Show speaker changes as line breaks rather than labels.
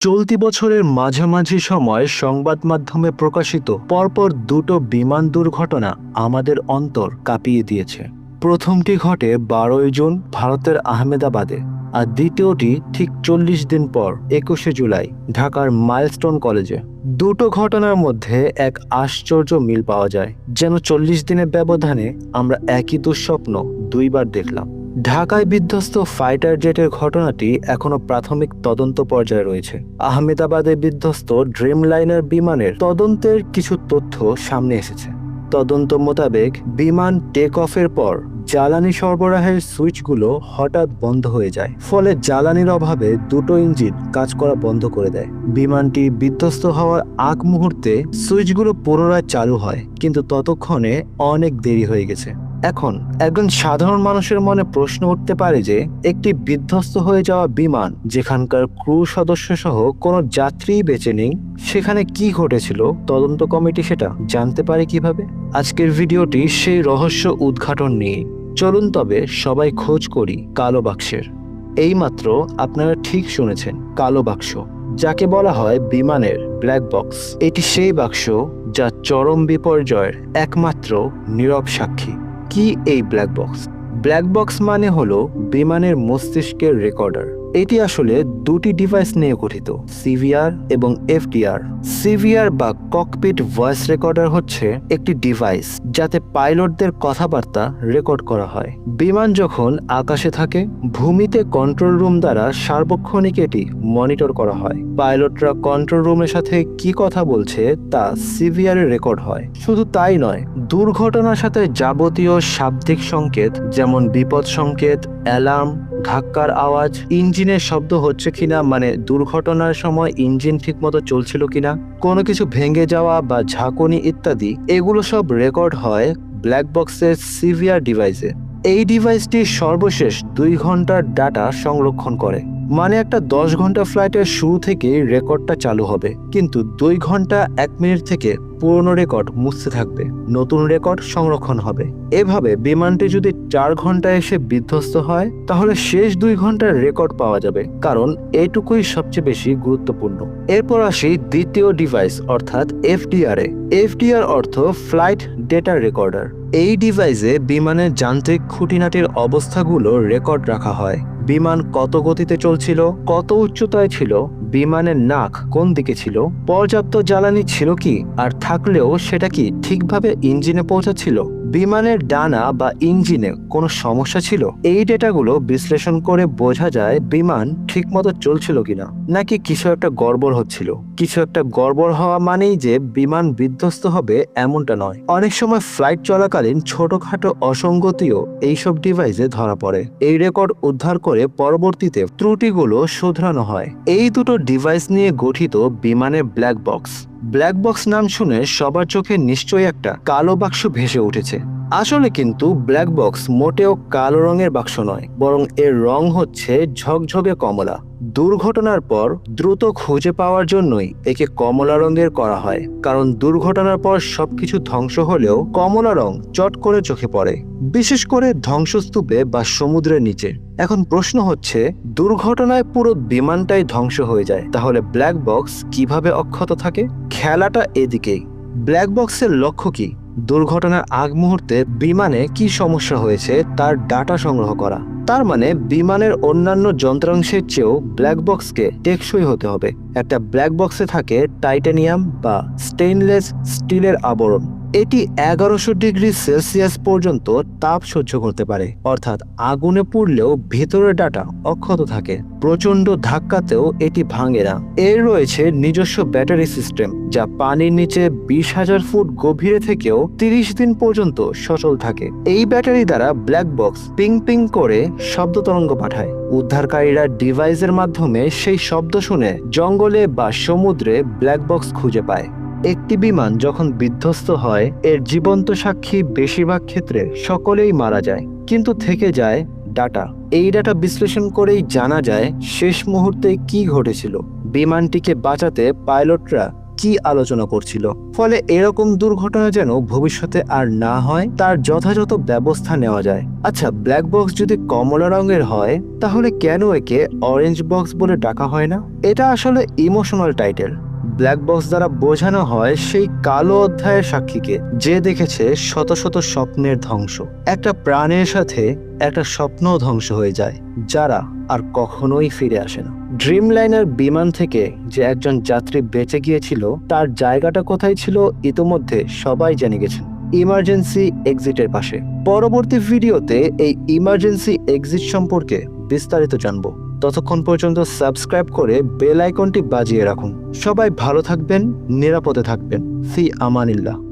চলতি বছরের মাঝামাঝি সময় সংবাদ মাধ্যমে প্রকাশিত পরপর দুটো বিমান দুর্ঘটনা আমাদের অন্তর কাঁপিয়ে দিয়েছে। প্রথমটি ঘটে বারোই জুন ভারতের আহমেদাবাদে আর দ্বিতীয়টি ঠিক চল্লিশ দিন পর একুশে জুলাই ঢাকার মাইলস্টোন কলেজে। দুটো ঘটনার মধ্যে এক আশ্চর্য মিল পাওয়া যায়, যেন চল্লিশ দিনের ব্যবধানে আমরা একই দুঃস্বপ্ন দুইবার দেখলাম। ঢাকায় বিধ্বস্ত ফাইটার জেটের ঘটনাটি এখনও প্রাথমিক তদন্ত পর্যায়ে রয়েছে। আহমেদাবাদে বিধ্বস্ত ড্রিম লাইনার বিমানের তদন্তের কিছু তথ্য সামনে এসেছে। তদন্ত মোতাবেক বিমান টেক অফের পর জ্বালানি সরবরাহের সুইচগুলো হঠাৎ বন্ধ হয়ে যায়। ফলে জ্বালানির অভাবে দুটো ইঞ্জিন কাজ করা বন্ধ করে দেয়। বিমানটি বিধ্বস্ত হওয়ার আগ মুহূর্তে সুইচগুলো পুনরায় চালু হয়, কিন্তু ততক্ষণে অনেক দেরি হয়ে গেছে। এখন একজন সাধারণ মানুষের মনে প্রশ্ন উঠতে পারে যে, একটি বিধ্বস্ত হয়ে যাওয়া বিমান যেখানকার ক্রু সদস্য সহ কোনো যাত্রীই বেঁচে নেই, সেখানে কি ঘটেছিল? তদন্ত কমিটি সেটা জানতে পারে কীভাবে? আজকের ভিডিওটি সেই রহস্য উদ্ঘাটন নিয়ে। চলুন তবে সবাই খোঁজ করি কালো বাক্সের। এইমাত্র আপনারা ঠিক শুনেছেন, কালো বাক্স, যাকে বলা হয় বিমানের ব্ল্যাক বক্স। এটি সেই বাক্স যা চরম বিপর্যয়ের একমাত্র নীরব সাক্ষী। কি এই ব্ল্যাক বক্স ব্ল্যাক বক্স মানে হলো বিমানের মস্তিষ্কের রেকর্ডার এটি আসলে দুটি ডিভাইস নিয়ে গঠিত সিভিআর এবং এফডিআর সিভিআর বা ককপিট ভয়েস রেকর্ডার হচ্ছে একটি ডিভাইস যাতে পাইলটদের কথাবার্তা রেকর্ড করা হয়। বিমান যখন আকাশে থাকে, ভূমিতে কন্ট্রোল রুম দ্বারা সার্বক্ষণিক এটি মনিটর করা হয়। পাইলটরা কন্ট্রোল রুমের সাথে কি কথা বলছে তা সিভিআরে রেকর্ড হয়। শুধু তাই নয়, দুর্ঘটনার সাথে যাবতীয় শাব্দিক সংকেত যেমন বিপদ সংকেত অ্যালার্ম ধাক্কার আওয়াজ, ইঞ্জিনের শব্দ হচ্ছে কিনা মানে দুর্ঘটনার সময় ইঞ্জিন ঠিকমতো চলছিল কিনা, কোনো কিছু ভেঙে যাওয়া বা ঝাঁকুনি ইত্যাদি, এগুলো সব রেকর্ড হয় ব্ল্যাক বক্সের সিভিআর ডিভাইসে। এই ডিভাইসটি সর্বশেষ দুই ঘণ্টার ডাটা সংরক্ষণ করে। মানে একটা দশ ঘণ্টা ফ্লাইটের শুরু থেকেই রেকর্ডটা চালু হবে। কিন্তু দুই ঘণ্টা, এক মিনিট থেকে পুরনো রেকর্ড মুছতে থাকবে, নতুন রেকর্ড সংরক্ষণ হবে। এভাবে বিমানটি যদি চার ঘণ্টা এসে বিধ্বস্ত হয়, তাহলে শেষ দুই ঘণ্টার রেকর্ড পাওয়া যাবে, কারণ এটুকুই সবচেয়ে বেশি গুরুত্বপূর্ণ। এরপর আসি দ্বিতীয় ডিভাইস, অর্থাৎ এফডিআর এ। এফডিআর অর্থ ফ্লাইট ডেটা রেকর্ডার। এই ডিভাইসে বিমানের যান্ত্রিক খুঁটিনাটির অবস্থাগুলো রেকর্ড রাখা হয়। বিমান কত গতিতে চলছিল, কত উচ্চতায় ছিল, বিমানের নাক কোন দিকে ছিল, পর্যাপ্ত জ্বালানি ছিল কি, আর থাকলেও সেটা কি ঠিকভাবে ইঞ্জিনে পৌঁছাচ্ছিল? বিমানের ডানা বা ইঞ্জিনে কোনো সমস্যা ছিল? এই ডেটাগুলো বিশ্লেষণ করে বোঝা যায় বিমান ঠিকমতো চলছিল কিনা, নাকি কিছু একটা গড়বড় হচ্ছিল। কিছু একটা গড়বড় হওয়া মানেই যে বিমান বিধ্বস্ত হবে এমনটা নয়। অনেক সময় ফ্লাইট চলাকালীন ছোটখাটো অসঙ্গতিও এইসব ডিভাইসে ধরা পড়ে। এই রেকর্ড উদ্ধার করে পরবর্তীতে ত্রুটিগুলো শোধরানো হয়। এই দুটো ডিভাইস নিয়ে গঠিত বিমানের ব্ল্যাক বক্স ব্ল্যাক বক্স নাম শুনে সবার চোখে নিশ্চয়ই একটা কালো বাক্স ভেসে উঠেছে। আসলে কিন্তু ব্ল্যাক বক্স মোটেও কালো রঙের বাক্স নয়, বরং এর রং হচ্ছে ঝকঝকে কমলা। দুর্ঘটনার পর দ্রুত খুঁজে পাওয়ার জন্যই একে কমলা রঙের করা হয়, কারণ দুর্ঘটনার পর সবকিছু ধ্বংস হলেও কমলা রং চট করে চোখে পড়ে, বিশেষ করে ধ্বংসস্তূপে বা সমুদ্রের নিচে। এখন প্রশ্ন হচ্ছে, দুর্ঘটনায় পুরো বিমানটাই ধ্বংস হয়ে যায়, তাহলে ব্ল্যাক বক্স কীভাবে অক্ষত থাকে? খেলাটা এদিকেই। ব্ল্যাক বক্সের লক্ষ্য কি? দুর্ঘটনার আগ মুহূর্তে বিমানে কি সমস্যা হয়েছে তার ডাটা সংগ্রহ করা। তার মানে বিমানের অন্যান্য যন্ত্রাংশের চেয়েও ব্ল্যাক বক্সকে টেকসই হতে হবে। একটা ব্ল্যাক বক্সে থাকে টাইটানিয়াম বা স্টেইনলেস স্টিলের আবরণ। এটি এগারোশো ডিগ্রি সেলসিয়াস পর্যন্ত তাপ সহ্য করতে পারে। অর্থাৎ আগুনে পুড়লেও ভেতরের ডাটা অক্ষত থাকে। প্রচণ্ড ধাক্কাতেও এটি ভাঙে না। এর রয়েছে নিজস্ব ব্যাটারি সিস্টেম, যা পানির নিচে বিশ হাজার ফুট গভীরে থেকেও তিরিশ দিন পর্যন্ত সচল থাকে। এই ব্যাটারি দ্বারা ব্ল্যাক বক্স পিং পিং করে শব্দ তরঙ্গ পাঠায়। উদ্ধারকারীরা ডিভাইসের মাধ্যমে সেই শব্দ শুনে জঙ্গলে বা সমুদ্রে ব্ল্যাক বক্স খুঁজে পায়। একটি বিমান যখন বিধ্বস্ত হয়, এর জীবন্ত সাক্ষী বেশিরভাগ ক্ষেত্রে সকলেই মারা যায়, কিন্তু থেকে যায় ডাটা। এই ডাটা বিশ্লেষণ করেই জানা যায় শেষ মুহূর্তে কি ঘটেছিল। বিমানটিকে বাঁচাতে পাইলটরা কি আলোচনা করছিল। ফলে এরকম দুর্ঘটনা যেন ভবিষ্যতে আর না হয়, তার যথাযথ ব্যবস্থা নেওয়া যায়। আচ্ছা ব্ল্যাক বক্স যদি কমলা রঙের হয়, তাহলে কেন একে অরেঞ্জ বক্স বলে ডাকা হয় না? এটা আসলে ইমোশনাল টাইটেল ব্ল্যাক বক্স দ্বারা বোঝানো হয় সেই কালো অধ্যায়ের সাক্ষীকে, যে দেখেছে শত শত স্বপ্নের ধ্বংস। একটা প্রাণের সাথে একটা স্বপ্ন ধ্বংস হয়ে যায়, যারা আর কখনোই ফিরে আসে না। ড্রিম লাইনার বিমান থেকে যে একজন যাত্রী বেঁচে গিয়েছিল, তার জায়গাটা কোথায় ছিল ইতোমধ্যে সবাই জেনে গেছেন। ইমার্জেন্সি এক্সিটের পাশে। পরবর্তী ভিডিওতে এই ইমার্জেন্সি এক্সিট সম্পর্কে বিস্তারিত জানব। ততক্ষণ পর্যন্ত সাবস্ক্রাইব করে বেল আইকনটি বাজিয়ে রাখুন। সবাই ভালো থাকবেন, নিরাপদে থাকবেন। সি আমানিল্লাহ।